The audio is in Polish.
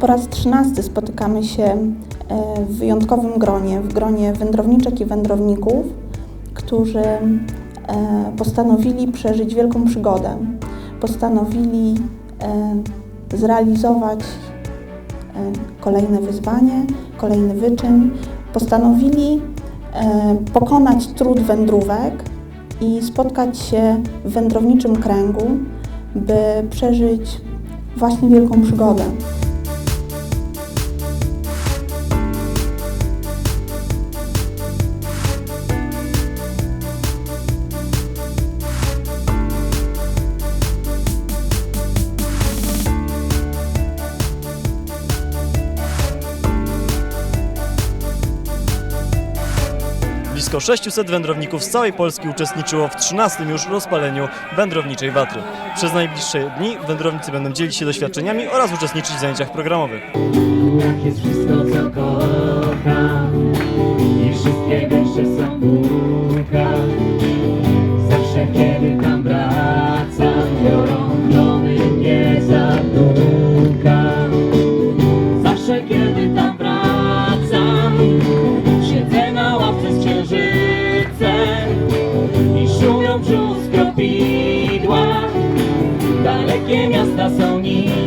Po raz trzynasty spotykamy się e, w wyjątkowym gronie, w gronie wędrowniczek i wędrowników, którzy e, postanowili przeżyć wielką przygodę. Postanowili e, zrealizować kolejne wyzwanie, kolejny wyczyn. Postanowili pokonać trud wędrówek i spotkać się w wędrowniczym kręgu, by przeżyć właśnie wielką przygodę. Blisko 600 wędrowników z całej Polski uczestniczyło w 13 już rozpaleniu wędrowniczej watry. Przez najbliższe dni wędrownicy będą dzielić się doświadczeniami oraz uczestniczyć w zajęciach programowych. Jak jest wszystko, co z kropidła Dalekie miasta są nim